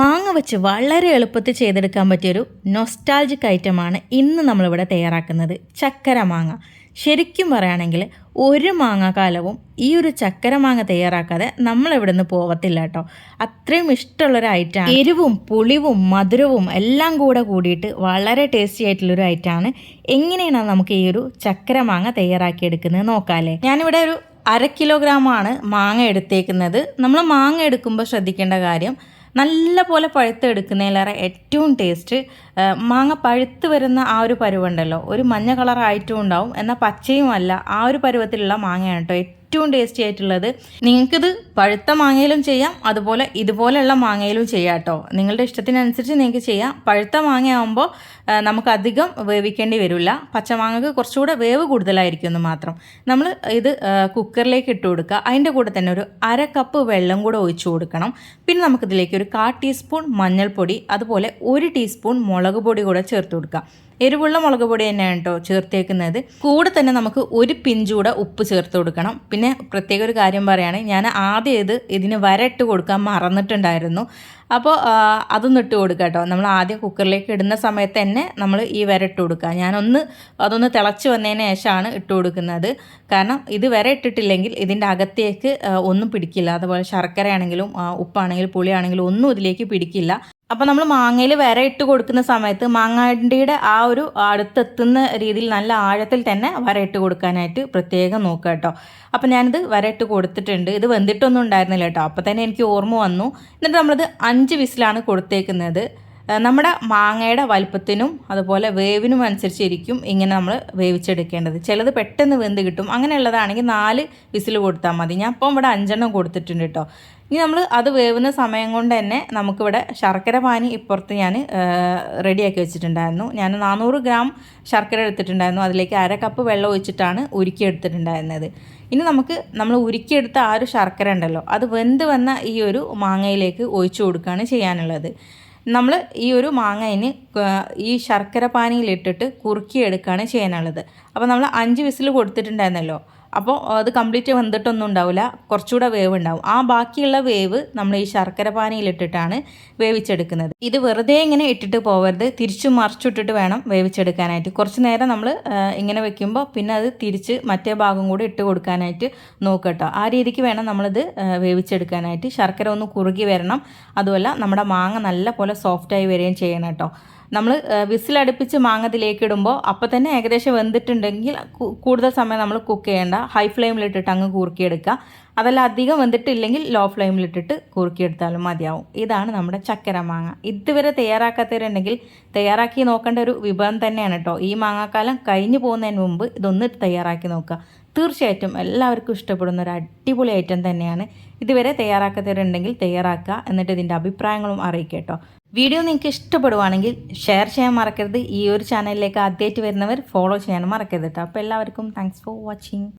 മാങ്ങ വെച്ച് വളരെ എളുപ്പത്തിൽ ചെയ്തെടുക്കാൻ പറ്റിയൊരു നൊസ്റ്റാൾജിക് ഐറ്റമാണ് ഇന്ന് നമ്മളിവിടെ തയ്യാറാക്കുന്നത് ചക്കര മാങ്ങ. ശരിക്കും പറയുകയാണെങ്കിൽ ഒരു മാങ്ങാക്കാലവും ഈ ഒരു ചക്കര മാങ്ങ തയ്യാറാക്കാതെ നമ്മളെവിടെ നിന്ന് പോവത്തില്ല കേട്ടോ. അത്രയും ഇഷ്ടമുള്ളൊരു ഐറ്റമാണ് എരിവും പുളിവും മധുരവും എല്ലാം കൂടെ കൂടിയിട്ട് വളരെ ടേസ്റ്റി ആയിട്ടുള്ളൊരു ഐറ്റമാണ് എങ്ങനെയാണ് നമുക്ക് ഈ ഒരു ചക്കര മാങ്ങ തയ്യാറാക്കിയെടുക്കുന്നത് നോക്കാമല്ലേ ഞാനിവിടെ ഒരു അര കിലോഗ്രാമാണ് മാങ്ങ എടുത്തേക്കുന്നത്. നമ്മൾ മാങ്ങ എടുക്കുമ്പോൾ ശ്രദ്ധിക്കേണ്ട കാര്യം നല്ല പോലെ പഴുത്ത് എടുക്കുന്നതിലേറെ ഏറ്റവും ടേസ്റ്റ് മാങ്ങ പഴുത്ത് വരുന്ന ആ ഒരു പരുവുണ്ടല്ലോ. ഒരു മഞ്ഞ കളറായിട്ടും ഉണ്ടാവും. എന്നാൽ പച്ചയും അല്ല ആ ഒരു പരുവത്തിലുള്ള മാങ്ങയാണ് കേട്ടോ ഏറ്റവും ടേസ്റ്റി ആയിട്ടുള്ളത്. നിങ്ങൾക്കിത് പഴുത്ത മാങ്ങയിലും ചെയ്യാം അതുപോലെ ഇതുപോലെയുള്ള മാങ്ങയിലും ചെയ്യാം കേട്ടോ നിങ്ങളുടെ ഇഷ്ടത്തിനനുസരിച്ച് നിങ്ങൾക്ക് ചെയ്യാം. പഴുത്ത മാങ്ങയാകുമ്പോൾ നമുക്ക് അധികം വേവിക്കേണ്ടി വരില്ല. പച്ചമാങ്ങക്ക് കുറച്ചുകൂടെ വേവ് കൂടുതലായിരിക്കും എന്ന് മാത്രം. നമ്മൾ ഇത് കുക്കറിലേക്ക് ഇട്ട് കൊടുക്കുക. അതിന്റെ കൂടെ തന്നെ ഒരു അര കപ്പ് വെള്ളം കൂടെ ഒഴിച്ചു കൊടുക്കണം. പിന്നെ നമുക്കിതിലേക്ക് ഒരു കാ ടീസ്പൂൺ മഞ്ഞൾപ്പൊടി അതുപോലെ ഒരു ടീസ്പൂൺ മുളക് പൊടി കൂടെ ചേർത്ത് കൊടുക്കുക. എരിവുള്ള മുളക് പൊടി തന്നെയാണ് കേട്ടോ ചേർത്തേക്കുന്നത്. കൂടെ തന്നെ നമുക്ക് ഒരു പിഞ്ചൂടെ ഉപ്പ് ചേർത്ത് കൊടുക്കണം. പിന്നെ പ്രത്യേക ഒരു കാര്യം പറയുകയാണെങ്കിൽ ഞാൻ ആദ്യം ഇത് ഇതിന് വരട്ട് കൊടുക്കാൻ മറന്നിട്ടുണ്ടായിരുന്നു. അപ്പോൾ അതൊന്ന് ഇട്ട് കൊടുക്കുക കേട്ടോ. നമ്മൾ ആദ്യം കുക്കറിലേക്ക് ഇടുന്ന സമയത്ത് തന്നെ നമ്മൾ ഈ വര ഇട്ട് കൊടുക്കുക. ഞാനൊന്ന് അതൊന്ന് തിളച്ച് വന്നതിന് ശേഷമാണ് ഇട്ട് കൊടുക്കുന്നത്. കാരണം ഇത് വര ഇട്ടിട്ടില്ലെങ്കിൽ ഇതിന്റെ അകത്തേക്ക് ഒന്നും പിടിക്കില്ല. അതുപോലെ ശർക്കരയാണെങ്കിലും ഉപ്പാണെങ്കിലും പുളിയാണെങ്കിലും ഒന്നും ഇതിലേക്ക് പിടിക്കില്ല. അപ്പോൾ നമ്മൾ മാങ്ങയിൽ വര ഇട്ട് കൊടുക്കുന്ന സമയത്ത് മാങ്ങാണ്ടിയുടെ ആ ഒരു അടുത്തെത്തുന്ന രീതിയിൽ നല്ല ആഴത്തിൽ തന്നെ വര ഇട്ട് കൊടുക്കാനായിട്ട് പ്രത്യേകം നോക്കുക കേട്ടോ. അപ്പോൾ ഞാനിത് വര ഇട്ട് കൊടുത്തിട്ടുണ്ട്. ഇത് വെന്തിട്ടൊന്നും ഉണ്ടായിരുന്നില്ല കേട്ടോ. അപ്പോൾ തന്നെ എനിക്ക് ഓർമ്മ വന്നു. എന്നിട്ട് നമ്മളിത് അഞ്ച് വിസിലാണ് കൊടുത്തേക്കുന്നത്. നമ്മുടെ മാങ്ങയുടെ വലുപ്പത്തിനും അതുപോലെ വേവിനും അനുസരിച്ചിരിക്കും ഇങ്ങനെ നമ്മൾ വേവിച്ചെടുക്കേണ്ടത്. ചിലത് പെട്ടെന്ന് വെന്ത് കിട്ടും. അങ്ങനെയുള്ളതാണെങ്കിൽ നാല് വിസിൽ കൊടുത്താൽ മതി. ഞാൻ ഇപ്പം ഇവിടെ അഞ്ചെണ്ണം കൊടുത്തിട്ടുണ്ട് കേട്ടോ. ഇനി നമ്മൾ അത് വേവുന്ന സമയം കൊണ്ട് തന്നെ നമുക്കിവിടെ ശർക്കര പാനി ഇപ്പുറത്ത് ഞാൻ റെഡിയാക്കി വെച്ചിട്ടുണ്ടായിരുന്നു. ഞാൻ നാനൂറ് ഗ്രാം ശർക്കര എടുത്തിട്ടുണ്ടായിരുന്നു. അതിലേക്ക് അര കപ്പ് വെള്ളം ഒഴിച്ചിട്ടാണ് ഉരുക്കിയെടുത്തിട്ടുണ്ടായിരുന്നത് ഇനി നമുക്ക് നമ്മൾ ഉരുക്കിയെടുത്ത ആ ഒരു ശർക്കര ഉണ്ടല്ലോ അത് വെന്ത് വന്ന ഈ ഒരു മാങ്ങയിലേക്ക് ഒഴിച്ചു കൊടുക്കുകയാണ് ചെയ്യാനുള്ളത്. നമ്മൾ ഈ ഒരു മാങ്ങയിന് ഈ ശർക്കര പാനിയിലിട്ടിട്ട് കുറുക്കിയെടുക്കുകയാണ് ചെയ്യാനുള്ളത്. അപ്പോൾ നമ്മൾ അഞ്ച് വിസിൽ കൊടുത്തിട്ടുണ്ടായിരുന്നല്ലോ. അപ്പോൾ അത് കംപ്ലീറ്റ് വെന്തിട്ടൊന്നും ഉണ്ടാവില്ല കുറച്ചുകൂടെ വേവ് ഉണ്ടാവും. ആ ബാക്കിയുള്ള വേവ് നമ്മൾ ഈ ശർക്കര പാനിയിലിട്ടിട്ടാണ് വേവിച്ചെടുക്കുന്നത്. ഇത് വെറുതെ ഇങ്ങനെ ഇട്ടിട്ട് പോകരുത് തിരിച്ചു മറിച്ചിട്ടിട്ട് വേണം വേവിച്ചെടുക്കാനായിട്ട്. കുറച്ച് നേരം നമ്മൾ ഇങ്ങനെ വെക്കുമ്പോൾ പിന്നെ അത് തിരിച്ച് മറ്റേ ഭാഗം കൂടി ഇട്ട് കൊടുക്കാനായിട്ട് നോക്കട്ടോ. ആ രീതിക്ക് വേണം നമ്മളിത് വേവിച്ചെടുക്കാനായിട്ട്. ശർക്കര ഒന്ന് കുറുകി വരണം. അതുമല്ല നമ്മുടെ മാങ്ങ നല്ല പോലെ സോഫ്റ്റായി വരികയും ചെയ്യണം കേട്ടോ. നമ്മൾ വിസിലടുപ്പിച്ച് മാങ്ങ ഇതിലേക്ക് ഇടുമ്പോൾ അപ്പോൾ തന്നെ ഏകദേശം വെന്തിട്ടുണ്ടെങ്കിൽ കൂടുതൽ സമയം നമ്മൾ കുക്ക് ചെയ്യേണ്ട ഹൈ ഫ്ലെയിമിലിട്ടിട്ട് അങ്ങ് കൂർക്കിയെടുക്കുക അതല്ല അധികം വെന്തിട്ടില്ലെങ്കിൽ ലോ ഫ്ലെയിമിലിട്ടിട്ട് കൂർക്കിയെടുത്താലും മതിയാവും. ഇതാണ് നമ്മുടെ ചക്കര മാങ്ങ. ഇതുവരെ തയ്യാറാക്കാത്തവരുണ്ടെങ്കിൽ തയ്യാറാക്കി നോക്കേണ്ട ഒരു വിഭവം തന്നെയാണ് കേട്ടോ. ഈ മാങ്ങാക്കാലം കഴിഞ്ഞു പോകുന്നതിന് മുമ്പ് ഇതൊന്ന് തയ്യാറാക്കി നോക്കുക. തീർച്ചയായിട്ടും എല്ലാവർക്കും ഇഷ്ടപ്പെടുന്ന ഒരു അടിപൊളി ഐറ്റം തന്നെയാണ്. ഇതുവരെ തയ്യാറാക്കാത്തവരുണ്ടെങ്കിൽ തയ്യാറാക്കുക എന്നിട്ട് ഇതിന്റെ അഭിപ്രായങ്ങളും അറിയിക്കുക കേട്ടോ. വീഡിയോ നിങ്ങൾക്ക് ഇഷ്ടപ്പെടുവാണെങ്കിൽ ഷെയർ ചെയ്യാൻ മറക്കരുത്. ഈ ഒരു ചാനലിലേക്ക് ആദ്യമായിട്ട് വരുന്നവർ ഫോളോ ചെയ്യാൻ മറക്കരുത് കേട്ടോ. അപ്പോൾ എല്ലാവർക്കും താങ്ക്സ് ഫോർ വാച്ചിങ്